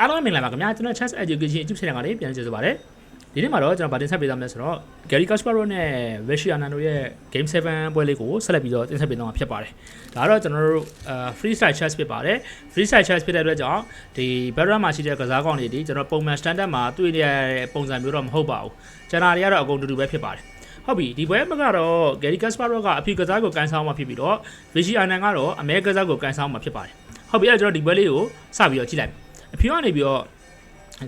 အားလုံးမင်္ဂလာပါခင်ဗျာကျွန်တော် Chance Education YouTube channel ကနေပြန်ကြည့်ဆိုပါရစေဒီနေ့မှာတော့ကျွန်တော်ဗာတင်ဆက်ပေးသွားမယ်ဆိုတော့ Gary Kasparov နဲ့ Rishi Anand တို့ရဲ့ Game 7ပွဲလေးကိုဆက်လက်ပြီးတော့တင်ဆက်ပေးသွားမှာဖြစ်ပါတယ်ဒါကတော့ကျွန်တော်တို့အာ freestyle chess ဖြစ်ပါတယ် freestyle chess ဖြစ်တဲ့အတွက်ကြောင့်ဒီ Barra မှာရှိတဲ့ကစားကောင်းတွေဒီကျွန်တော်ပုံမှန် standard မှာတွေ့နေရတဲ့ပုံစံမျိုးတော့မဟုတ်ပါဘူးကျွန်တော်တွေကတော့အကုန်တူတူပဲဖြစ်ပါတယ်ဟုတ်ပြီဒီပွဲမှာကတော့ Gary Kasparov ကအဖြူကစားကိုကန်ဆောင်မှာဖြစ်ပြီးတော့ Rishi Anand ကတော့အမဲကစားကိုကန်ဆောင်မှာဖြစ်ပါတယ်ဟုတ်ပြီအဲ့တော့ကျွန်တော်ဒီပွဲလေးကိုစပြီးတော့ကြည့်လိုက် အဖြူကနေပြီးတော့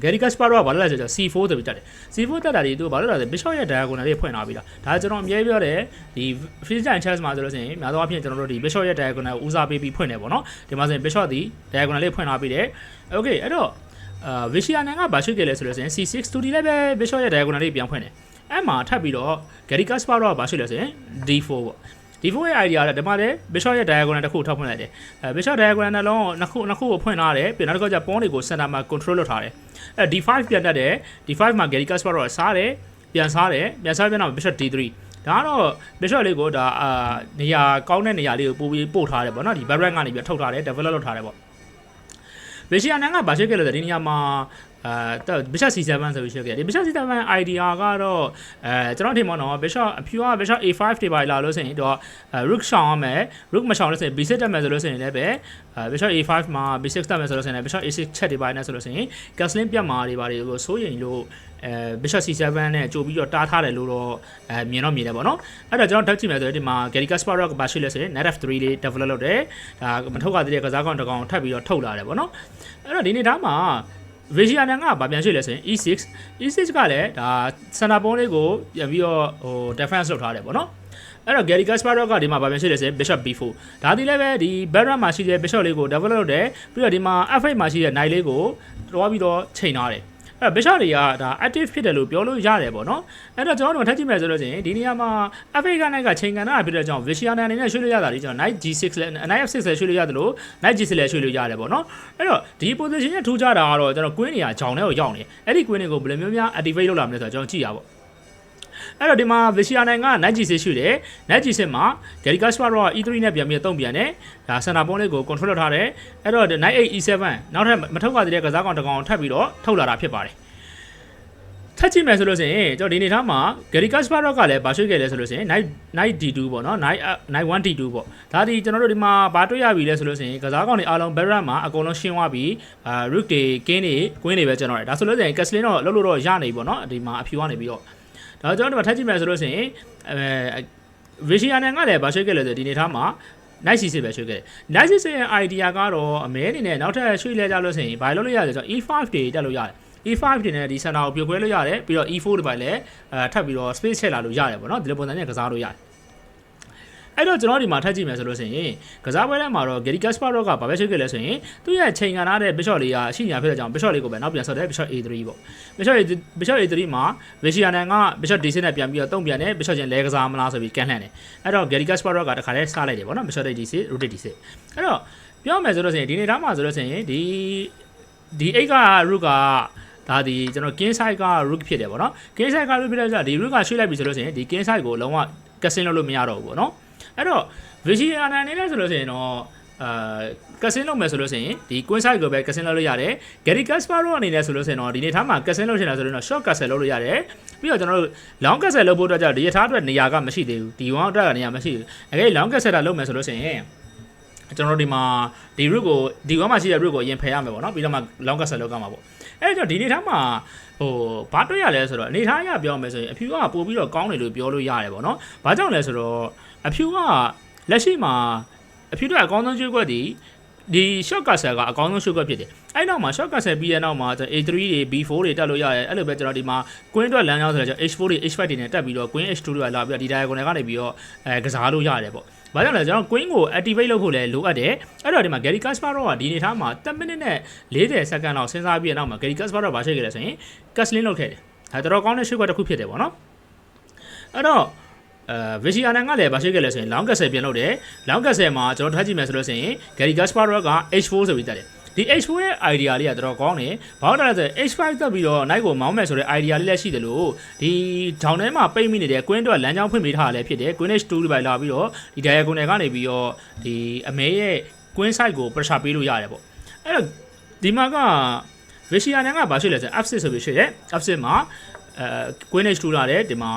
Gary Kasparov ကဘာလို့လဲဆိုတော့ C4 ဆိုပြီးတက်တယ် C4 တက်တာတွေသူဘာလို့လဲဆို Bishop ရဲ့ diagonal လေးဖွင့်လာပြီးတာဒါကျွန်တော်အမြဲပြောတယ်ဒီ freestyle chess မှာဆိုလို့ရှိရင်များသောအားဖြင့်ကျွန်တော်တို့ဒီ Bishop ရဲ့ diagonal ကိုဦးစားပေးပြီးဖွင့်တယ်ပေါ့နော်ဒီမှာဆိုရင် Bishop ဒီ diagonal လေးဖွင့်လာပြီးတယ် Okay အဲ့တော့အာ Vishianen ကဘာရှိခဲ့လဲဆိုလို့ရှိရင် C6 2D လည်းပဲ Bishop ရဲ့ diagonal လေးပြန်ဖွင့်တယ်အဲ့မှာထပ်ပြီးတော့ Gary Kasparov ကဘာရှိလဲဆိုရင် D4 ပေါ့ D4 ရဲ့ idea ကဒီမှာလေ Bishop ရဲ့ diagonal တစ်ခုထောက်ဖွင့်လိုက်တယ်အဲ Bishop diagonal နှလုံးနှစ်ခုနှစ်ခုကိုဖွင့်ထားတယ်ပြီးနောက်တစ်ခါကျ pawn တွေကို center မှာ control လုပ်ထားတယ်အဲ D5 ပြန်တက်တယ် D5 မှာ Gary Kasparov ကစားတယ်ပြန်စားတယ်ပြန်စားပြန်တော့ Bishop D3 ဒါကတော့ Bishop လေးကိုဒါအာနေရာကောင်းတဲ့နေရာလေးကိုပို့ပြီးပို့ထားတယ်ပေါ့နော်ဒီ Barrett ကနေပြီးထုတ်ထားတယ် develop လုပ်ထားတယ်ပေါ့ Vishianen ကဘာရှိခဲ့လဲဆိုတော့ဒီနေရာမှာ အာ Bishop C7 ဆိုပြီးရှိခဲ့တယ်ဒီ Bishop C7 idea ကတော့အဲကျွန်တော်ထင်ပါတော့ Bishop အဖြူက Bishop A5 တွေပါလာလို့ဆိုရင်တော့ Rook ရှောင်ရမယ် Rook မရှောင်လို့ဆိုရင် B6 တက်မယ်ဆိုလို့ဆိုရင်လည်းပဲအဲ Bishop A5 မှာ B6 တက်မယ်ဆိုလို့ဆိုရင်လည်း Bishop A6 ချက်တွေပါနေဆိုလို့ဆိုရင် Castling ပြတ်မာတွေပါတွေကိုစိုးရင်လို့အဲ Bishop C7 နဲ့ကြိုပြီးတော့တားထားတယ်လို့တော့အဲမြင်တော့မြင်တယ်ပေါ့နော်အဲ့တော့ကျွန်တော်ဓာတ်ကြည့်မယ်ဆိုရင်ဒီမှာ Gary Kasparov ကဘာရှိလဲဆိုရင် Net F3 လေး develop လုပ်တယ်ဒါမထုတ်ရသေးတဲ့ကစားကောင်တစ်ကောင်ထပ်ပြီးတော့ထုတ်လာတယ်ပေါ့နော်အဲ့တော့ဒီနေ့သားမှာ Vision ကဗာပြန်ရွှေ့လဲဆိုရင် E6 E6 ကလည်းဒါ center pawn လေးကိုပြန်ပြီးတော့ဟို defense လုပ်ထားတယ်ပေါ့နော်အဲ့တော့ Gary Kasparov ကဒီမှာဗာပြန်ရွှေ့လဲဆိုရင် Bishop B4 ဒါဒီလည်းပဲဒီ Baron မှာရှိတဲ့ Bishop လေးကို develop လုပ်တယ်ပြီးတော့ဒီမှာ F8 မှာရှိတဲ့ Knight လေးကိုတွားပြီးတော့ချိန်ထားတယ် အဲ့ Bishop တွေကဒါ active ဖြစ်တယ်လို့ပြောလို့ရတယ်ပေါ့နော်အဲ့တော့ကျွန်တော်တို့ထပ်ကြည့်မယ်ဆိုလို့ရှိရင်ဒီနေရာမှာ F8 က Knight ကချိန်ကန်တာဖြစ်တဲ့ကြောင့် Vision အနေနဲ့ရွှေ့လို့ရတာလေကျွန်တော် Knight G6 လဲ Knight F6 လဲရွှေ့လို့ရတယ်လို့ Knight G6 လဲရွှေ့လို့ရတယ်ပေါ့နော်အဲ့တော့ဒီ position ရဲ့ထူးခြားတာကတော့ကျွန်တော် queen နေရာဂျောင်ထဲကိုရောက်နေအဲ့ဒီ queen တွေကိုဘယ်လိုမျိုးများ activate လုပ်လာမလဲဆိုတော့ကျွန်တော်ကြည့်ရပါ အဲ့တော့ဒီမှာ Vision က Knight G6 ရွှေ့တယ် Knight G6 မှာ Gary Kasparov က E3 နဲ့ပြန်ပြီးတုံ့ပြန်တယ်ဒါ center pawn လေးကို control လုပ်ထားတယ်အဲ့တော့ Knight 8 E7 နောက်ထပ်မထုတ်ရသေးတဲ့ကစားကောင်တစ်ကောင်ထပ်ပြီးတော့ထုတ်လာတာဖြစ်ပါတယ်ထပ်ကြည့်မယ်ဆိုလို့ရှိရင်ကျွန်တော်ဒီနေထားမှာ Gary Kasparov ကလည်းဗာရွှေ့ခဲ့လဲဆိုလို့ရှိရင် Knight Knight D2 ပေါ့နော် Knight Knight 1 D2 ပေါ့ဒါဒီကျွန်တော်တို့ဒီမှာဗာတွေ့ရပြီလဲဆိုလို့ရှိရင်ကစားကောင်တွေအားလုံး Baron မှာအကုန်လုံးရှင်းသွားပြီအာ Rook တွေ King တွေ Queen တွေပဲကျွန်တော်တယ်ဒါဆိုလို့ရှိရင် Castlin တော့လှုပ်လို့တော့ရနေပြီပေါ့နော်ဒီမှာအဖြူကနေပြီးတော့ ဒါကျွန်တော်တို့ထပ်ကြည့်မယ်ဆိုလို့ရှိရင်အဲ Vision နဲ့ကလည်းဗာရွှေ့ခဲ့လဲဆိုဒီနေထားမှာ nice စစ်ပဲရွှေ့ခဲ့တယ် nice စစ်ရဲ့ idea ကတော့အမဲအနေနဲ့နောက်ထပ်ရွှေ့လဲကြလို့ဆိုရင်ဘာလို့လို့ရလဲဆိုတော့ e5 တွေတက်လို့ရတယ် E5 တွေနဲ့ဒီ center ကိုပြိုကွဲလို့ရတယ်ပြီးတော့ E4 တွေပါလည်းအဲထပ်ပြီးတော့ space ချက်လာလို့ရတယ်ပေါ့နော်ဒီလိုပုံစံနဲ့ကစားလို့ရတယ် အဲ့တော့ကျွန်တော်ဒီမှာထပ်ကြည့်မယ်ဆိုလို့ရှိရင်ကစားပွဲထဲမှာတော့ Gary Kasparov ကဘာပဲရှိခဲ့လဲဆိုရင်သူ့ရဲ့ချိန်ခံထားတဲ့ Bishop လေးကအရှိညာဖြစ်တဲ့ကြောင့် Bishop လေးကိုပဲနောက်ပြန်ဆော့တယ် Bishop A3 ပေါ့ Bishop Bishop A3 မှာ Vision က Bishop D6 နဲ့ပြန်ပြီးတော့တုံ့ပြန်တယ် Bishop ချင်းလဲကစားမလားဆိုပြီးကန်လှန်တယ်အဲ့တော့ Gary Kasparov ကတခါတည်းစားလိုက်တယ်ပေါ့နော် Bishop D6 rotate D6 အဲ့တော့ပြောမယ်ဆိုလို့ရှိရင်ဒီနေ့သားမှာဆိုလို့ရှိရင်ဒီဒီ8က rook ကဒါဒီကျွန်တော် king side က rook ဖြစ်တယ်ဗောနော် king side က rook ဖြစ်တဲ့ကြောင့်ဒီ rook ကရွှေ့လိုက်ပြီဆိုလို့ရှိရင်ဒီ king side ကိုလုံးဝ casting လုပ်လို့မရတော့ဘူးဗောနော် အဲ့တော့ vision အနေနဲ့ဆိုလို့ရှိရင်တော့အာကဆင်းလုပ်မယ်ဆိုလို့ရှိရင်ဒီ queen side ကိုပဲကဆင်းလုပ်လို့ရတယ် Gary Kasparov အနေနဲ့ဆိုလို့ရှိရင်တော့ဒီနေ့ထားမှာကဆင်းလုပ်ချင်တာဆိုရင်တော့ short castle လုပ်လို့ရတယ်ပြီးတော့ကျွန်တော်တို့ long castle လုပ်ဖို့အတွက်ကြောင့်ဒီရထားအတွက်နေရာကမရှိသေးဘူးဒီ1အတွက်ကနေရာမရှိဘူးအဲ long castle တာလုပ်မယ်ဆိုလို့ရှိရင်ကျွန်တော်တို့ဒီမှာဒီ root ကိုဒီ1မှာရှိတဲ့ root ကိုအရင်ဖယ်ရမယ်ပေါ့နော်ပြီးတော့မှ long castle လောက်ကမှာပေါ့အဲ့တော့ဒီနေထားမှာဟိုဘာတွေ့ရလဲဆိုတော့အနေထားအရပြောမယ်ဆိုရင်အဖြူကပို့ပြီးတော့ကောင်းတယ်လို့ပြောလို့ရတယ်ပေါ့နော်ဘာကြောင့်လဲဆိုတော့ အဖြူကလက်ရှိမှာအဖြူတို့အကောင်းဆုံးကျွေးကွက်ဒီဒီ short castle ကအကောင်းဆုံး short ဖြစ်တယ်။အဲ့နောက်မှာ short castle ပြီးတဲ့နောက်မှာ A3 တွေ B4 တွေတက်လို့ရတယ်အဲ့လိုပဲကျွန်တော်ဒီမှာ queen အတွက်လမ်းကြောင်းဆိုတော့ H4 တွေ H5 တွေနဲ့တက်ပြီးတော့ queen H2 တွေလာပြီးတော့ဒီ diagonal ကနေပြီးတော့အဲကစားလို့ရတယ်ပေါ့။ဘာကြောင့်လဲကျွန်တော် queen ကို activate လုပ်ဖို့လည်းလိုအပ်တယ်။အဲ့တော့ဒီမှာ Gary Kasparov ကဒီနေထားမှာ10မိနစ်နဲ့40စက္ကန့်လောက်စဉ်းစားပြီးတဲ့နောက်မှာ Gary Kasparov ဘာရှိခဲ့လဲဆိုရင် Castlin လုပ်ခဲ့တယ်။ဒါတော်တော်ကောင်းတဲ့ short တစ်ခုဖြစ်တယ်ပေါ့နော်။အဲ့တော့ အဲ Vision ကလည်းဗာရှိခဲ့လဲဆိုရင် long castle ပြန်လုပ်တယ် long castle မှာကျွန်တော်ထားကြည့်မယ်ဆိုလို့ရှိရင် Gary Kasparov က H4 ဆိုပြီးတက်တယ်ဒီ H4 ရဲ့ idea လေးကတော်တော်ကောင်းတယ်ဘာလို့လဲဆိုတော့ H5 တက်ပြီးတော့ night ကိုမောင်းမယ်ဆိုတဲ့ idea လေးလည်းရှိတယ်လို့ဒီဂျောင်းထဲမှာပိတ်မိနေတဲ့ queen တော့လမ်းကြောင်းဖွင့်ပေးထားတာလည်းဖြစ်တယ် queen h2 တွေပါလာပြီးတော့ဒီ diagonal ကနေပြီးတော့ဒီအမဲရဲ့ queen side ကို pressure ပေးလို့ရတယ်ပေါ့အဲ့တော့ဒီမှာက Vision ကဘာရှိလဲဆို F6 ဆိုပြီးရှိတယ် F6 မှာအဲ Queen H2 လာတယ်ဒီမှာ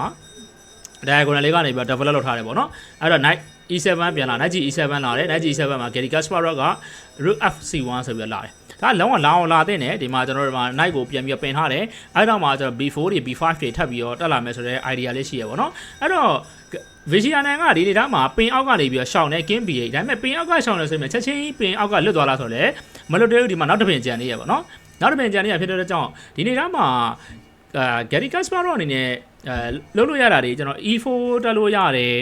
diagonal လေးကနေပြီး develop လုပ်ထားတယ်ပေါ့နော်အဲ့တော့ knight e7 ပြန်လာ knight e7 လာတယ် knight e7 မှာ Gary Kasparov က rook fc1 ဆိုပြီးလာတယ်ဒါလုံးဝလောင်းလာတဲ့ねဒီမှာကျွန်တော်တို့ဒီမှာ knight ကိုပြန်ပြီးပင်ထားတယ်အဲ့တော့မှကျွန်တော် b4 တွေ b5 တွေထပ်ပြီးတော့တက်လာမယ်ဆိုတဲ့ idea လေးရှိရပေါ့နော်အဲ့တော့ Vision ကဒီဒေတာမှာပင်အောက်ကနေပြီးတော့ရှောင်းနေ King B8 ဒါပေမဲ့ပင်အောက်ကရှောင်းနေဆိုရင်ချက်ချင်းပင်အောက်ကလွတ်သွားလားဆိုတော့လေမလွတ်သေးဘူးဒီမှာနောက်တစ်ပင်ကြံနေရပေါ့နော်နောက်တစ်ပင်ကြံနေရဖြစ်တဲ့ကြောင့်ဒီဒေတာမှာအာ Gary Kasparov အနေနဲ့ အဲလုံးလို့ရတာတွေကျွန်တော် E4 တက်လို့ရတယ်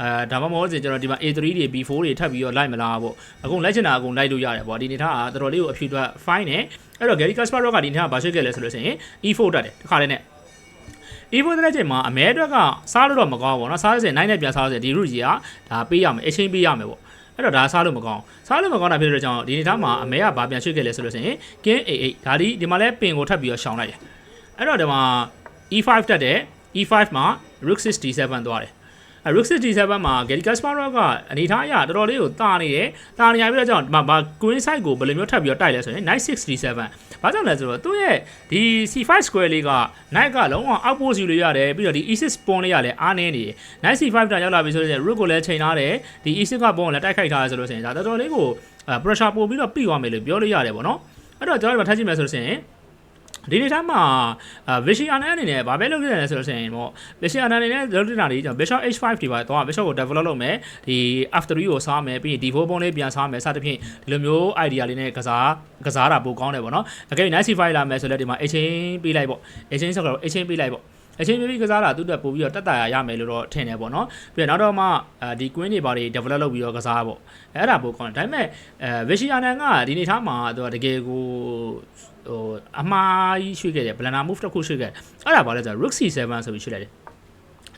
အဲဒါမှမဟုတ်ရင်ကျွန်တော်ဒီမှာ A3 တွေ B4 တွေထပ်ပြီးတော့လိုက်မလားပေါ့အကုန်လိုက်ချင်တာအကုန်လိုက်လို့ရတယ်ပေါ့ဒီနေထားကတော်တော်လေးကိုအဖြူအတွက် fine နဲ့အဲ့တော့ Gary Kasparov ကဒီနေထားကဘာရှိခဲ့လဲဆိုလို့ရှိရင် E4 တက်တယ်တခါတည်းနဲ့ E4 တဲ့ချိန်မှာအမဲအတွက်ကစားလို့တော့မကောင်းဘူးပေါ့နော်စားလို့စင်နိုင်နဲ့ပြန်စားလို့စင်ဒီ root ကြီးကဒါပေးရမယ် exchange ပေးရမယ်ပေါ့အဲ့တော့ဒါစားလို့မကောင်းစားလို့မကောင်းတာဖြစ်တဲ့ကြောင့်ဒီနေထားမှာအမဲကဘာပြန်ရွှေ့ခဲ့လဲဆိုလို့ရှိရင် king a8 ဒါဒီဒီမှာလဲပင်ကိုထပ်ပြီးတော့ရှောင်လိုက်တယ်အဲ့တော့ဒီမှာ e5 တက်တယ် e5 မှာ rook 6 d7 သွားတယ်အဲ rook 6 d7 မှာ Gary Kasparov ကအနေထားအရတော်တော်လေးကိုတာနေတယ်တာနေရပြီးတော့ကြောင့်ဒီမှာဘာ queen side ကိုဘယ်လိုမျိုးထပ်ပြီးတော့တိုက်လဲဆိုရင် knight 6 d7 ဘာကြောင့်လဲဆိုတော့သူ့ရဲ့ဒီ c5 square လေးက knight ကလုံးဝ outpost ယူလို့ရတယ်ပြီးတော့ဒီ e6 pawn လေးကလည်းအားနေနေတယ် knight c5 တာရောက်လာပြီဆိုတော့ rook ကိုလည်းချိန်ထားတယ်ဒီ e6 က pawn ကိုလည်းတိုက်ခိုက်ထားရဆိုလို့ဆိုရင်ဒါတော်တော်လေးကို pressure ပို့ပြီးတော့ပြီးသွားမယ်လို့ပြောလို့ရတယ်ပေါ့နော်အဲ့တော့ကျွန်တော်တို့ထပ်ကြည့်မယ်ဆိုလို့ဆိုရင် ဒီနေ့တိုင်းမှာအာ Vision အနေနဲ့ဗာပဲလုပ်ခဲ့တယ်ဆိုလို့ရှိရင်ပေါ့ Vision အနေနဲ့လုပ်နေတာတွေကျွန်တော် Bishop H5 ဒီပါတော့ Bishop ကို develop လုပ်မယ်ဒီ F3 ကိုစားမယ်ပြီးရင် D4 ပုံးလေးပြန်စားမယ်စသဖြင့်ဒီလိုမျိုး idea လေးနဲ့ကစားကစားတာပိုကောင်းတယ်ပေါ့နော်အကယ်၍ Nice C5 လာမယ်ဆိုလည်းဒီမှာ exchange ပေးလိုက်ပေါ့ exchange ဆိုတော့ exchange ပေးလိုက်ပေါ့ အချင်းပြပြီးကစားတာသူ့အတွက်ပို့ပြီးတော့တက်တာရမယ်လို့တော့ထင်တယ်ပေါ့နော်ပြီးတော့နောက်တော့မှအဲဒီ queen တွေဘာတွေ develop လုပ်ပြီးတော့ကစားပေါ့အဲ့ဒါပိုကောင်းတယ်ဒါပေမဲ့အဲ Vision ကဒီနေ့ထားမှာသူကတကယ်ကိုဟိုအမှားကြီးရွှေ့ခဲ့တယ် blender move တစ်ခုရွှေ့ခဲ့တယ်အဲ့ဒါဘာလဲဆိုတော့ rook c7 ဆိုပြီးရွှေ့လိုက်တယ်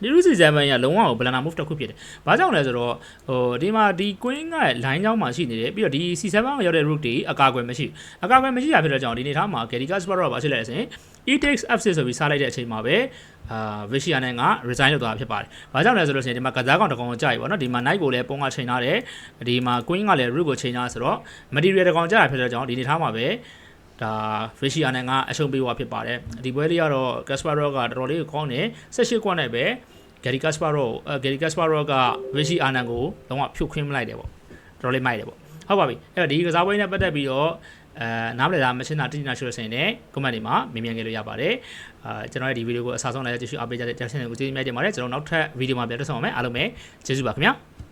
ဒီ rook c7 ကလုံးဝကို blender move တစ်ခုဖြစ်တယ်။ဘာကြောင့်လဲဆိုတော့ဟိုဒီမှာဒီ queen က line ကြောင်းမှာရှိနေတယ်ပြီးတော့ဒီ c7 မှာရောက်တဲ့ rook တွေအကာအကွယ်မရှိဘူး။အကာအကွယ်မရှိတာဖြစ်တဲ့ကြောင့်ဒီနေထားမှာ Gary Kasparov ကဘာဖြစ်လဲဆိုရင် e takes f6 ဆိုပြီးစားလိုက်တဲ့အချိန်မှာပဲအာ Vision နဲ့က resign လုပ်သွားတာဖြစ်ပါတယ်။ဘာကြောင့်လဲဆိုလို့ရှိရင်ဒီမှာကစားကောင်တစ်ကောင်ကိုကြာပြီပေါ့နော်။ဒီမှာ knight ကိုလည်းပုံကချိန်ထားတယ်။ဒီမှာ queen ကလည်း rook ကိုချိန်ထားဆိုတော့ material တစ်ကောင်ကြာတာဖြစ်တဲ့ကြောင့်ဒီနေထားမှာပဲ ဒါ Vision နဲ့ကအရှုံးပေးသွားဖြစ်ပါတယ်။ဒီပွဲလေးကတော့ Kasparov ကတော်တော်လေးကိုကောင်းတယ်။18ကွက်နဲ့ပဲ Gary Kasparov အဲ Gary Kasparov က Vision အာနန်ကိုလုံးဝဖြုတ်ခင်းမလိုက်တယ်ပေါ့။တော်တော်လေးမိုက်တယ်ပေါ့။ဟုတ်ပါပြီ။အဲ့တော့ဒီကစားပွဲနဲ့ပတ်သက်ပြီးတော့အဲနားမလည်တာမရှင်းတာတိကျနာရှိလို့ဆိုရင်လည်း comment တွေမှာမြင်မြန်ကြလို့ရပါတယ်အာကျွန်တော်ရဲ့ဒီဗီဒီယိုကိုအစားဆုံးလည်းကြည့်ရှုအားပေးကြတဲ့ကြည့်ရှင်းတွေကိုကျေးဇူးများတင်ပါတယ်ကျွန်တော်နောက်ထပ်ဗီဒီယိုမှာပြန်တွေ့ဆုံပါမယ်အားလုံးပဲကျေးဇူးပါခင်ဗျာ